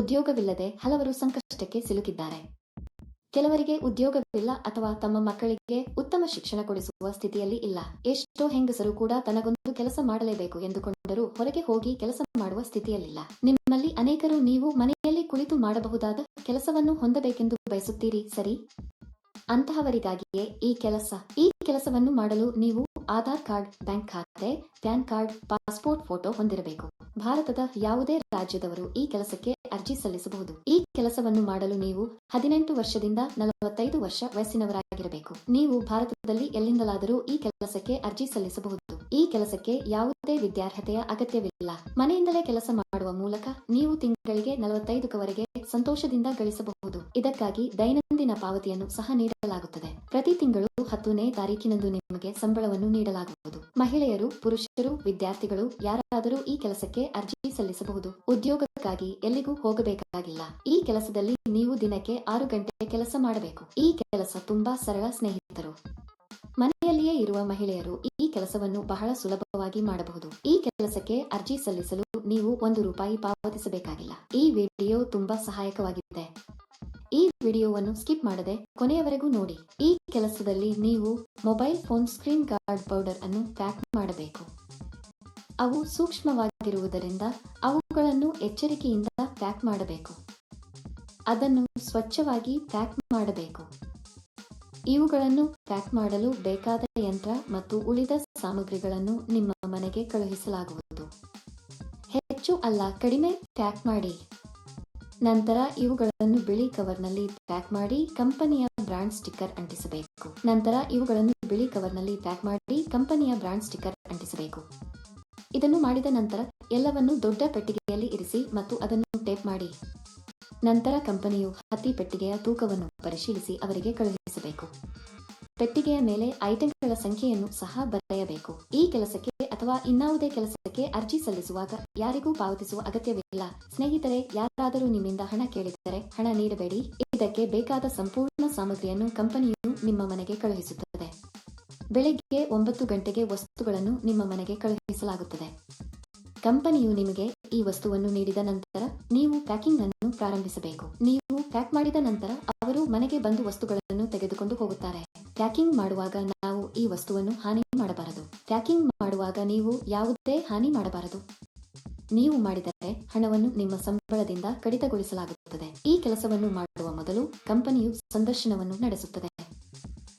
ಉದ್ಯೋಗವಿಲ್ಲದೆ ಹಲವರು ಸಂಕಷ್ಟಕ್ಕೆ ಸಿಲುಕಿದ್ದಾರೆ. ಕೆಲವರಿಗೆ ಉದ್ಯೋಗವಿಲ್ಲ ಅಥವಾ ತಮ್ಮ ಮಕ್ಕಳಿಗೆ ಉತ್ತಮ ಶಿಕ್ಷಣ ಕೊಡಿಸುವ ಸ್ಥಿತಿಯಲ್ಲಿ ಇಲ್ಲ. ಎಷ್ಟೋ ಹೆಂಗಸರು ಕೂಡ ತನಗೊಂದು ಕೆಲಸ ಮಾಡಲೇಬೇಕು ಎಂದುಕೊಂಡರೂ ಹೊರಗೆ ಹೋಗಿ ಕೆಲಸ ಮಾಡುವ ಸ್ಥಿತಿಯಲ್ಲಿಲ್ಲ. ನಿಮ್ಮಲ್ಲಿ ಅನೇಕರು ನೀವು ಮನೆಯಲ್ಲಿ ಕುಳಿತು ಮಾಡಬಹುದಾದ ಕೆಲಸವನ್ನು ಹೊಂದಬೇಕೆಂದು ಬಯಸುತ್ತೀರಿ, ಸರಿ? ಅಂತಹವರಿಗಾಗಿಯೇ ಈ ಕೆಲಸ, ಈ ಕೆಲಸವನ್ನು ಮಾಡಲು ನೀವು ಆಧಾರ್ ಕಾರ್ಡ್, ಬ್ಯಾಂಕ್ ಖಾತೆ, ಪ್ಯಾನ್ ಕಾರ್ಡ್, ಪಾಸ್ಪೋರ್ಟ್ ಫೋಟೋ ಹೊಂದಿರಬೇಕು. ಭಾರತದ ಯಾವುದೇ ರಾಜ್ಯದವರು ಈ ಕೆಲಸಕ್ಕೆ ಅರ್ಜಿ ಸಲ್ಲಿಸಬಹುದು. ಈ ಕೆಲಸವನ್ನು ಮಾಡಲು ನೀವು ಹದಿನೆಂಟು ವರ್ಷದಿಂದ ನಲವತ್ತೈದು ವರ್ಷ ವಯಸ್ಸಿನವರಾಗಿರಬೇಕು. ನೀವು ಭಾರತದಲ್ಲಿ ಎಲ್ಲಿಂದಲಾದರೂ ಈ ಕೆಲಸಕ್ಕೆ ಅರ್ಜಿ ಸಲ್ಲಿಸಬಹುದು. ಈ ಕೆಲಸಕ್ಕೆ ಯಾವುದೇ ವಿದ್ಯಾರ್ಹತೆಯ ಅಗತ್ಯವಿಲ್ಲ. ಮನೆಯಿಂದಲೇ ಕೆಲಸ ಮಾಡುವ ಮೂಲಕ ನೀವು ತಿಂಗಳಿಗೆ ನಲವತ್ತೈದಕವರೆಗೆ ಸಂತೋಷದಿಂದ ಗಳಿಸಬಹುದು. ಇದಕ್ಕಾಗಿ ದೈನಂದಿನ ಪಾವತಿಯನ್ನು ಸಹ ನೀಡಲಾಗುತ್ತದೆ. ಪ್ರತಿ ತಿಂಗಳು ಹತ್ತನೇ ತಾರೀಕಿನಂದು ನಿಮಗೆ ಸಂಬಳವನ್ನು ನೀಡಲಾಗುವುದು. ಮಹಿಳೆಯರು, ಪುರುಷರು, ವಿದ್ಯಾರ್ಥಿಗಳು ಯಾರಾದರೂ ಈ ಕೆಲಸಕ್ಕೆ ಅರ್ಜಿ ಸಲ್ಲಿಸಬಹುದು. ಉದ್ಯೋಗಕ್ಕಾಗಿ ಎಲ್ಲಿಗೂ ಹೋಗಬೇಕಾಗಿಲ್ಲ. ಈ ಕೆಲಸದಲ್ಲಿ ನೀವು ದಿನಕ್ಕೆ ಆರು ಗಂಟೆ ಕೆಲಸ ಮಾಡಬೇಕು. ಈ ಕೆಲಸ ತುಂಬಾ ಸರಳ ಸ್ನೇಹಿತರು. ಮನೆಯಲ್ಲಿಯೇ ಇರುವ ಮಹಿಳೆಯರು ಈ ಕೆಲಸವನ್ನು ಬಹಳ ಸುಲಭವಾಗಿ ಮಾಡಬಹುದು. ಈ ಕೆಲಸಕ್ಕೆ ಅರ್ಜಿ ಸಲ್ಲಿಸಲು ನೀವು ಒಂದು ರೂಪಾಯಿ ಪಾವತಿಸಬೇಕಾಗಿಲ್ಲ. ಈ ವಿಡಿಯೋ ತುಂಬಾ ಸಹಾಯಕವಾಗಿದೆ. ಈ ವಿಡಿಯೋವನ್ನು ಸ್ಕಿಪ್ ಮಾಡದೆ ಕೊನೆಯವರೆಗೂ ನೋಡಿ. ಈ ಕೆಲಸದಲ್ಲಿ ನೀವು mobile phone screen guard powder ಅನ್ನು ಪ್ಯಾಕ್ ಮಾಡಬೇಕು. ಅವು ಸೂಕ್ಷ್ಮವಾಗಿರುವುದರಿಂದ ಅವುಗಳನ್ನು ಎಚ್ಚರಿಕೆಯಿಂದ ಪ್ಯಾಕ್ ಮಾಡಬೇಕು. ಅದನ್ನು ಸ್ವಚ್ಛವಾಗಿ ಪ್ಯಾಕ್ ಮಾಡಬೇಕು. ಇವುಗಳನ್ನು ಪ್ಯಾಕ್ ಮಾಡಲು ಬೇಕಾದ ಯಂತ್ರ ಮತ್ತು ಉಳಿದ ಸಾಮಗ್ರಿಗಳನ್ನು ನಿಮ್ಮ ಮನೆಗೆ ಕಳುಹಿಸಲಾಗುವುದು. ಹೆಚ್ಚು ಅಲ್ಲ, ಕಡಿಮೆ ಪ್ಯಾಕ್ ಮಾಡಿ. ನಂತರ ಇವುಗಳನ್ನು ಬಿಳಿ ಕವರ್ನಲ್ಲಿ ಪ್ಯಾಕ್ ಮಾಡಿ ಕಂಪನಿಯ ಬ್ರಾಂಡ್ ಸ್ಟಿಕ್ಕರ್ ಅಂಟಿಸಬೇಕು. ನಂತರ ಇವುಗಳನ್ನು ಬಿಳಿ ಕವರ್ನಲ್ಲಿ ಪ್ಯಾಕ್ ಮಾಡಿ ಕಂಪನಿಯ ಬ್ರಾಂಡ್ ಸ್ಟಿಕ್ಕರ್ ಅಂಟಿಸಬೇಕು. ಇದನ್ನು ಮಾಡಿದ ನಂತರ ಎಲ್ಲವನ್ನು ದೊಡ್ಡ ಪೆಟ್ಟಿಗೆಯಲ್ಲಿ ಇರಿಸಿ ಮತ್ತು ಅದನ್ನು ಟೇಪ್ ಮಾಡಿ. ನಂತರ ಕಂಪನಿಯು ಹತ್ತಿ ಪೆಟ್ಟಿಗೆಯ ತೂಕವನ್ನು ಪರಿಶೀಲಿಸಿ ಅವರಿಗೆ ಕಳುಹಿಸಬೇಕು. ಪೆಟ್ಟಿಗೆಯ ಮೇಲೆ ಐಟಂಗಳ ಸಂಖ್ಯೆಯನ್ನು ಸಹ ಬರೆಯಬೇಕು. ಈ ಕೆಲಸಕ್ಕೆ ಅಥವಾ ಇನ್ನಾವುದೇ ಕೆಲಸಕ್ಕೆ ಅರ್ಜಿ ಸಲ್ಲಿಸುವಾಗ ಯಾರಿಗೂ ಪಾವತಿಸುವ ಅಗತ್ಯವಿಲ್ಲ. ಸ್ನೇಹಿತರೆ, ಯಾರಾದರೂ ನಿಮ್ಮಿಂದ ಹಣ ಕೇಳಿದರೆ ಹಣ ನೀಡಬೇಡಿ. ಇದಕ್ಕೆ ಬೇಕಾದ ಸಂಪೂರ್ಣ ಸಾಮಗ್ರಿಯನ್ನು ಕಂಪನಿಯು ನಿಮ್ಮ ಮನೆಗೆ ಕಳುಹಿಸುತ್ತದೆ. ಬೆಳಗ್ಗೆ ಒಂಬತ್ತು ಗಂಟೆಗೆ ವಸ್ತುಗಳನ್ನು ನಿಮ್ಮ ಮನೆಗೆ ಕಳುಹಿಸಲಾಗುತ್ತದೆ. ಕಂಪನಿಯು ನಿಮಗೆ ಈ ವಸ್ತುವನ್ನು ನೀಡಿದ ನಂತರ ನೀವು ಪ್ಯಾಕಿಂಗ್ ಅನ್ನು ಪ್ರಾರಂಭಿಸಬೇಕು. ನೀವು ಪ್ಯಾಕ್ ಮಾಡಿದ ನಂತರ ಅವರು ಮನೆಗೆ ಬಂದು ವಸ್ತುಗಳನ್ನು ತೆಗೆದುಕೊಂಡು ಹೋಗುತ್ತಾರೆ. ಪ್ಯಾಕಿಂಗ್ ಮಾಡುವಾಗ ನಾವು ಈ ವಸ್ತುವನ್ನು ಹಾನಿ ಮಾಡಬಾರದು. ಪ್ಯಾಕಿಂಗ್ ಮಾಡುವಾಗ ನೀವು ಯಾವುದೇ ಹಾನಿ ಮಾಡಬಾರದು. ನೀವು ಮಾಡಿದರೆ ಹಣವನ್ನು ನಿಮ್ಮ ಸಂಬಳದಿಂದ ಕಡಿತಗೊಳಿಸಲಾಗುತ್ತದೆ. ಈ ಕೆಲಸವನ್ನು ಮಾಡುವ ಮೊದಲು ಕಂಪನಿಯು ಸಂದರ್ಶನವನ್ನು ನಡೆಸುತ್ತದೆ.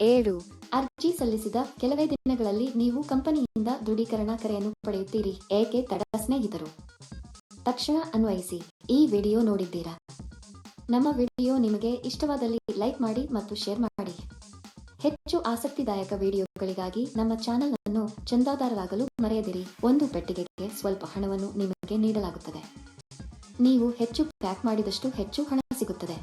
ಏಳು. ಅರ್ಜಿ ಸಲ್ಲಿಸಿದ ಕೆಲವೇ ದಿನಗಳಲ್ಲಿ ನೀವು ಕಂಪನಿಯಿಂದ ದೃಢೀಕರಣ ಕರೆಯನ್ನು ಪಡೆಯುತ್ತೀರಿ. ಏಕೆ ತಡ ಸ್ನೇಹಿತರು? ತಕ್ಷಣ ಅನ್ವಯಿಸಿ. ಈ ವಿಡಿಯೋ ನೋಡಿದ್ದೀರಾ? ನಮ್ಮ ವಿಡಿಯೋ ನಿಮಗೆ ಇಷ್ಟವಾದಲ್ಲಿ ಲೈಕ್ ಮಾಡಿ ಮತ್ತು ಶೇರ್ ಮಾಡಿ. ಹೆಚ್ಚು ಆಸಕ್ತಿದಾಯಕ ವಿಡಿಯೋಗಳಿಗಾಗಿ ನಮ್ಮ ಚಾನೆಲ್ ಅನ್ನು ಚಂದಾದಾರರಾಗಲು ಮರೆಯದಿರಿ. ಒಂದು ಪೆಟ್ಟಿಗೆಗೆ ಸ್ವಲ್ಪ ಹಣವನ್ನು ನಿಮಗೆ ನೀಡಲಾಗುತ್ತದೆ. ನೀವು ಹೆಚ್ಚು ಪ್ಯಾಕ್ ಮಾಡಿದಷ್ಟು ಹೆಚ್ಚು ಹಣ ಸಿಗುತ್ತದೆ.